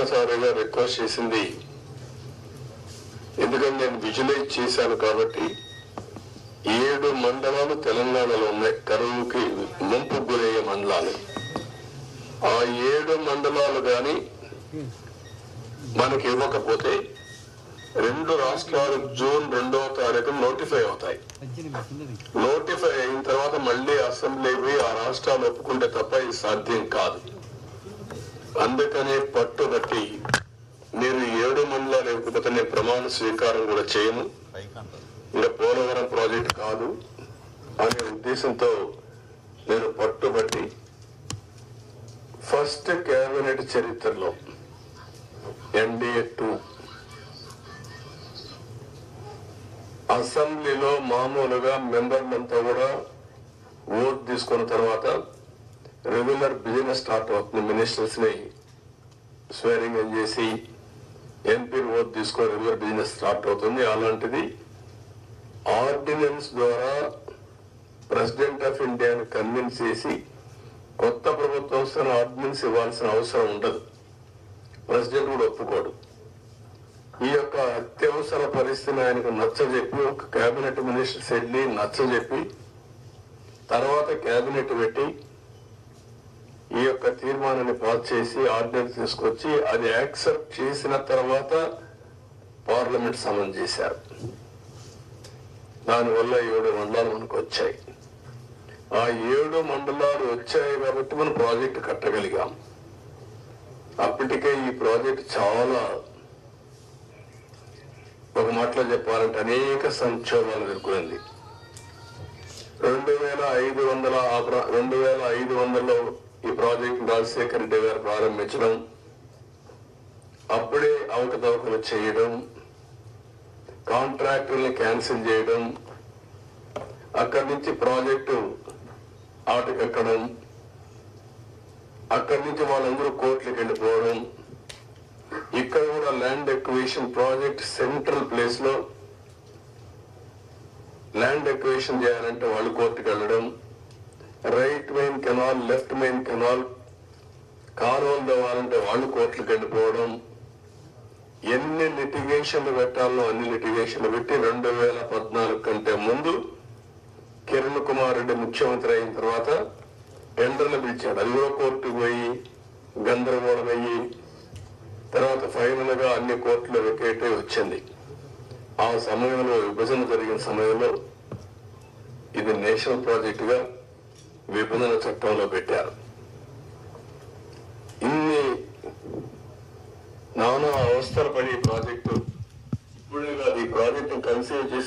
ఒక్కసారిగా రిక్వెస్ట్ చేసింది ఎందుకంటే నేను విజువలైజ్ చేశాను కాబట్టి ఏడు మండలాలు తెలంగాణలో ఉన్నాయి. కరువుకి ముంపు గురయ్యే మండలాలు. ఆ ఏడు మండలాలు కానీ మనకి ఇవ్వకపోతే రెండు రాష్ట్రాలు జూన్ రెండవ తారీఖు నోటిఫై అవుతాయి. నోటిఫై అయిన తర్వాత మళ్ళీ అసెంబ్లీ పోయి ఆ రాష్ట్రాలు ఒప్పుకుంటే తప్ప ఇది సాధ్యం కాదు. అందుకనే పట్టుబట్టి మీరు ఏడు మండలాలు లేకపోతే ప్రమాణ స్వీకారం కూడా చేయను ఇంకా పోలవరం ప్రాజెక్ట్ కాదు అనే ఉద్దేశంతో నేను పట్టుబట్టి ఫస్ట్ కేబినెట్ చరిత్రలో ఎన్డీఏ టూ అసెంబ్లీలో మామూలుగా మెంబర్లంతా కూడా ఓట్ తీసుకున్న తర్వాత రెగ్యులర్ బిజినెస్ స్టార్ట్ అవుతుంది. మినిస్టర్స్ని స్వేరింగ్ అని చేసి ఎంపీ ఓట్ తీసుకొని రెగ్యులర్ బిజినెస్ స్టార్ట్ అవుతుంది. అలాంటిది ఆర్డినెన్స్ ద్వారా ప్రెసిడెంట్ ఆఫ్ ఇండియాని కన్విన్స్ చేసి కొత్త ప్రభుత్వం వస్తున్న ఆర్డినెన్స్ ఇవ్వాల్సిన అవసరం ఉండదు. ప్రెసిడెంట్ కూడా ఒప్పుకోడు. ఈ యొక్క అత్యవసర పరిస్థితిని ఆయనకు నచ్చజెప్పి ఒక కేబినెట్ మినిస్టర్స్ వెళ్ళి నచ్చజెప్పి తర్వాత కేబినెట్ పెట్టి ఈ యొక్క తీర్మానాన్ని పాస్ చేసి ఆర్డినెన్స్ తీసుకొచ్చి అది యాక్సెప్ట్ చేసిన తర్వాత పార్లమెంట్ సమన్ చేశారు. దానివల్ల ఏడు మండలాలు మనకు వచ్చాయి. ఆ ఏడు మండలాలు వచ్చాయి కాబట్టి మనం ప్రాజెక్ట్ కట్టగలిగాం. అప్పటికే ఈ ప్రాజెక్ట్ చాలా ఒక మాటలో చెప్పాలంటే అనేక సంక్షోభాలు ఎదుర్కొంది. రెండు వేల ఐదు వందల రెండు వేల ఐదు వందల ఈ ప్రాజెక్ట్ రాజశేఖర రెడ్డి గారు ప్రారంభించడం అప్పుడే అవకతవకలు చేయడం కాంట్రాక్టుల్ని క్యాన్సిల్ చేయడం అక్కడి నుంచి ప్రాజెక్టు ఆటకెక్కడం అక్కడి నుంచి వాళ్ళందరూ కోర్టులకు వెళ్ళిపోవడం ఇక్కడ కూడా ల్యాండ్ ఎక్వేషన్ ప్రాజెక్ట్ సెంట్రల్ ప్లేస్లో ల్యాండ్ ఎక్వేషన్ చేయాలంటే వాళ్ళు కోర్టుకు వెళ్ళడం right canal left main canal కాలువలు తవ్వాలంటే వాళ్ళు కోర్టులకు వెళ్ళిపోవడం ఎన్ని లిటిగేషన్లు పెట్టాలో అన్ని లిటిగేషన్లు పెట్టి రెండు వేల పద్నాలుగు కంటే ముందు కిరణ్ కుమార్ రెడ్డి ముఖ్యమంత్రి అయిన తర్వాత టెండర్లు పిలిచాడు. అల్లో కోర్టుకు పోయి గందరగోళం అయ్యి తర్వాత ఫైనల్గా అన్ని కోర్టులు వికెట్ వచ్చింది. ఆ సమయంలో విభజన జరిగిన సమయంలో ఇది నేషనల్ ప్రాజెక్ట్గా విభజన చట్టంలో పెట్టారు. ఇన్ని నానా అవస్థలు పడి ప్రాజెక్టు ఇప్పుడే కాదు ఈ ప్రాజెక్టు కన్సీవ్ చేసి